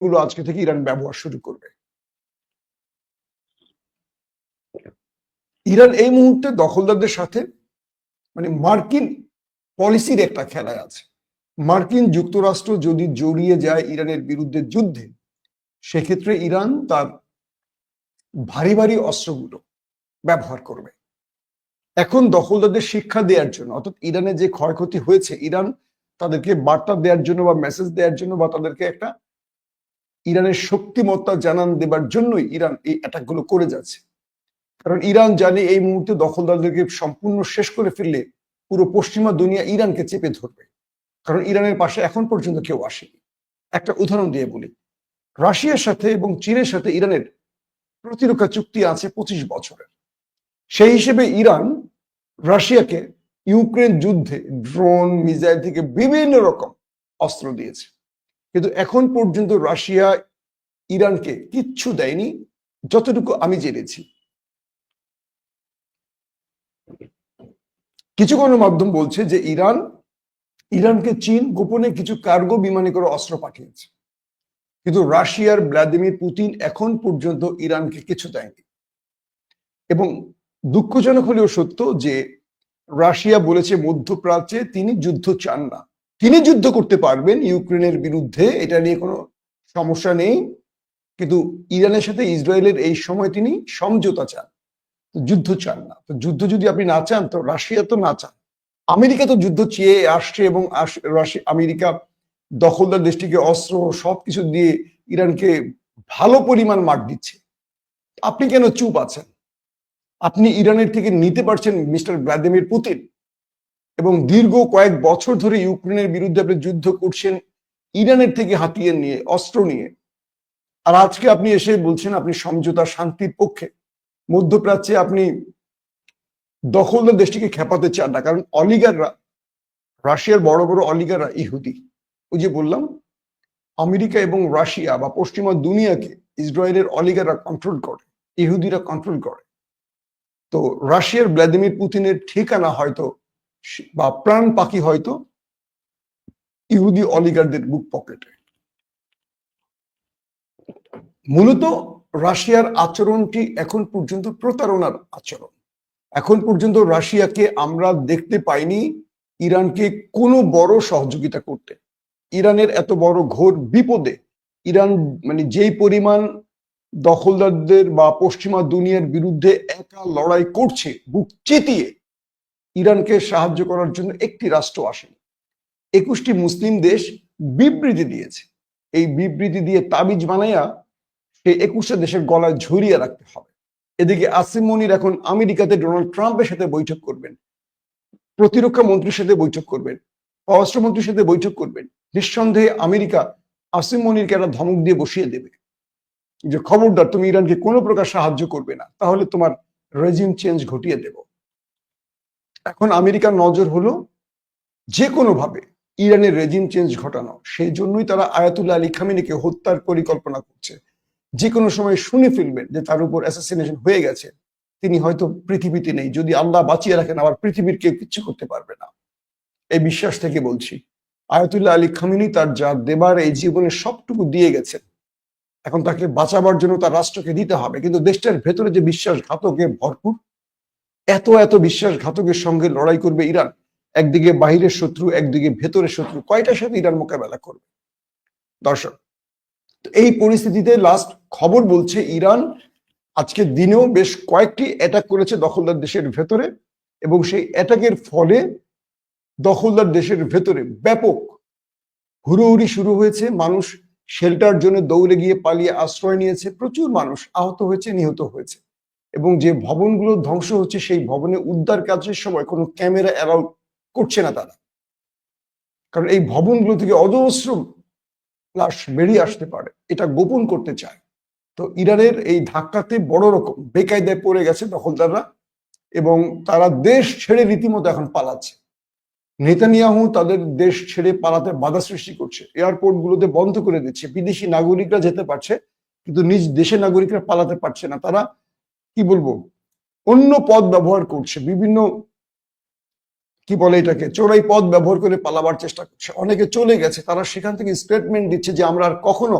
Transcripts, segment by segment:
গুলো আজকে থেকে ইরান ব্যবহার শুরু করবে। ইরান এই মুহূর্তে দখলদারদের সাথে মানে মার্কিন পলিসির একটা খেলায় আছে। মার্কিন যুক্তরাষ্ট্র যদি জড়িয়ে যায় ইরানের বিরুদ্ধে যুদ্ধে, সেক্ষেত্রে ইরান তার ভারী ভারী অস্ত্রগুলো ব্যবহার করবে। এখন দখলদারদের শিক্ষা দেওয়ার জন্য, অর্থাৎ ইরানে যে ক্ষয়ক্ষতি হয়েছে, ইরান তাদেরকে বার্তা দেওয়ার জন্য বা মেসেজ দেওয়ার জন্য বা তাদেরকে একটা ইরানের শক্তিমত্তা জানান দেবার জন্যই ইরান এই অ্যাটাকগুলো করে যাচ্ছে। কারণ ইরান জানে এই মুহূর্তে দখলদারদেরকে সম্পূর্ণ শেষ করে ফেললে পুরো পশ্চিমা দুনিয়া ইরানকে চেপে ধরবে। কারণ ইরানের পাশে এখন পর্যন্ত কেউ আসেনি। একটা উদাহরণ দিয়ে বলি। রাশিয়ার সাথে এবং চীনের সাথে ইরানের প্রতিরক্ষা চুক্তি আছে পঁচিশ বছরের। সেই হিসেবে ইরান রাশিয়াকে ইউক্রেন যুদ্ধে ড্রোন মিসাইল থেকে বিভিন্ন রকম অস্ত্র দিয়েছে। কিন্তু এখন পর্যন্ত রাশিয়া ইরানকে কিচ্ছু দেয়নি, যতটুকু আমি জেনেছি। কিছু গণমাধ্যম বলছে যে ইরান, ইরানকে চীন গোপনে কিছু কার্গো বিমানে করে অস্ত্র পাঠিয়েছে। কিন্তু রাশিয়ার ভ্লাদিমির পুতিন এখন পর্যন্ত ইরানকে কিছু দেয়নি। এবং দুঃখজনক হলেও সত্য যে রাশিয়া বলেছে মধ্যপ্রাচ্যে তিনি যুদ্ধ চান না। তিনি যুদ্ধ করতে পারবেন ইউক্রেনের বিরুদ্ধে, এটা নিয়ে কোনো সমস্যা নেই। কিন্তু ইরানের সাথে ইসরায়েলের এই সময় তিনি সমঝোতা চান যুদ্ধ চান না। তো যুদ্ধ যদি আপনি না চান, তো রাশিয়া তো না চান। আমেরিকা তো যুদ্ধ চেয়ে আসছে এবং আমেরিকা দখলদার দেশটিকে অস্ত্র সবকিছু দিয়ে ইরানকে ভালো পরিমাণ মার দিচ্ছে। আপনি কেন চুপ আছেন? আপনি ইরানের থেকে নিতে পারছেন মিস্টার ভ্লাদিমির পুতিন। এবং দীর্ঘ কয়েক বছর ধরে ইউক্রেনের বিরুদ্ধে আপনি যুদ্ধ করছেন, ইরানের থেকে হাতিয়ে নিয়ে, অস্ত্র নিয়ে। আর আজকে আপনি এসে বলছেন আপনি সমঝোতা শান্তির পক্ষে। মধ্যপ্রাচ্যে আপনি দখলদার দেশটিকে খেপাতে চান না, কারণ অলিগাররা, রাশিয়ার বড় বড় অলিগাররা, ইহুদি। ওই যে বললাম, আমেরিকা এবং রাশিয়া বা পশ্চিমা দুনিয়াকে ইসরায়েলের অলিগাররা কন্ট্রোল করে, ইহুদিরা কন্ট্রোল করে। তো রাশিয়ার ভ্লাদিমির পুতিনের ঠিকানা হয়তো বা প্রাণ পাখি হয়তো ইহুদি অলিগারদের বুক পকেটে। মূলত রাশিয়ার আচরণটি এখন পর্যন্ত প্রতারণার আচরণ। এখন পর্যন্ত রাশিয়াকে আমরা দেখতে পাইনি ইরানকে কোনো বড় সহযোগিতা করতে। ইরানের এত বড় ঘোর বিপদে ইরান মানে যেই পরিমাণ দখলদারদের বা পশ্চিমা দুনিয়ার বিরুদ্ধে একা লড়াই করছে, বুক চেতিয়ে ইরানকে সাহায্য করার জন্য একটি রাষ্ট্র আসেনি। একুশটি মুসলিম দেশ বিবৃতি দিয়েছে। এই বিবৃতি দিয়ে তাবিজ বানাইয়া সেই একুশটা দেশের গলায় ঝরিয়ে রাখতে হবে। এদিকে আসিম মনির এখন আমেরিকাতে ডোনাল্ড ট্রাম্পের সাথে বৈঠক করবেন। প্রতিরক্ষা মন্ত্রীর সাথে বৈঠক করবেন। পররাষ্ট্রমন্ত্রীর সাথে বৈঠক করবেন। নিঃসন্দেহে আমেরিকা আসিম মনিরকে একটা ধমক দিয়ে বসিয়ে দেবে। যে খবরদার, তুমি ইরানকে কোনো প্রকার সাহায্য করবে না। তাহলে তোমার রেজিম চেঞ্জ ঘটিয়ে দেব। এখন আমেরিকার নজর হলো যে কোনো ভাবে ইরানের রেজিম চেঞ্জ ঘটানো। সেই জন্যই তারা আয়াতুল্লাহ আলী খামিনিকে হত্যার পরিকল্পনা করছে। যে কোনো সময় শুনে ফেলবেন যে তার উপর অ্যাসাসিনেশন হয়ে গেছে। তিনি হয়তো পৃথিবীতে নেই। যদি আল্লাহ বাঁচিয়ে রাখেন, আবার পৃথিবীর কেউ কিচ্ছু করতে পারবে না। এই বিশ্বাস থেকে বলছি, আয়াতুল্লাহ আলী খামিনি তার যা দেবার, এই জীবনে সবটুকু দিয়ে গেছেন। এখন তাকে বাঁচাবার জন্য তার রাষ্ট্রকে দিতে হবে। কিন্তু দেশটার ভেতরে যে বিশ্বাসঘাতকে ভরপুর এত এত বিশ্বাসঘাতকের সঙ্গে লড়াই করবে ইরান। একদিকে বাহিরের শত্রু, একদিকে ভেতরের শত্রু, কয়টার সাথে ইরান মোকাবেলা করবে? দর্শক এই পরিস্থিতিতে লাস্ট খবর বলছে ইরান আজকে দিনেও বেশ কয়েকটি অ্যাটাক করেছে দখলদার দেশের ভেতরে এবং সেই অ্যাটাকের ফলে দখলদার দেশের ভেতরে ব্যাপক হুড়োহুড়ি শুরু হয়েছে। মানুষ শেল্টার জন্য দৌড়ে গিয়ে পালিয়ে আশ্রয় নিয়েছে। প্রচুর মানুষ আহত হয়েছে, নিহত হয়েছে। এবং যে ভবনগুলো ধ্বংস হচ্ছে, সেই ভবনে উদ্ধার কাজের সময় কোনো ক্যামেরা অ্যালাউ করছে না তারা। কারণ এই ভবনগুলো থেকে অজস্র লাশ বেরিয়ে আসতে পারে, এটা গোপন করতে চায়। তো ইরানের এই ধাক্কাতে বড় রকম বেকায়দায় পড়ে গেছে দখলদাররা এবং তারা দেশ ছেড়ে রীতিমতো এখন পালাচ্ছে। নেতানিয়াহু তাদের দেশ ছেড়ে পালাতে বাধা সৃষ্টি করছে। এয়ারপোর্ট গুলোতে বন্ধ করে দিচ্ছে। বিদেশি নাগরিকরা যেতে পারছে, কিন্তু নিজ দেশের নাগরিকরা পালাতে পারছে না। তারা কি বলব? অন্য পদ ব্যবহার করছে, বিভিন্ন, কি বলে এটাকে? চোরাই পদ ব্যবহার করে পালাবার চেষ্টা করছে। অনেকে চলে গেছে, তারা সেখান থেকে স্টেটমেন্ট দিচ্ছে যে আমরা আর কখনো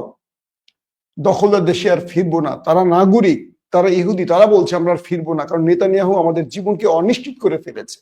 দখলদার দেশে আর ফিরবো না। তারা নাগরিক, তারা ইহুদি, তারা বলছে আমরা আর ফিরবো না, কারণ নেতানিয়াহু আমাদের জীবনকে অনিশ্চিত করে ফেলেছে।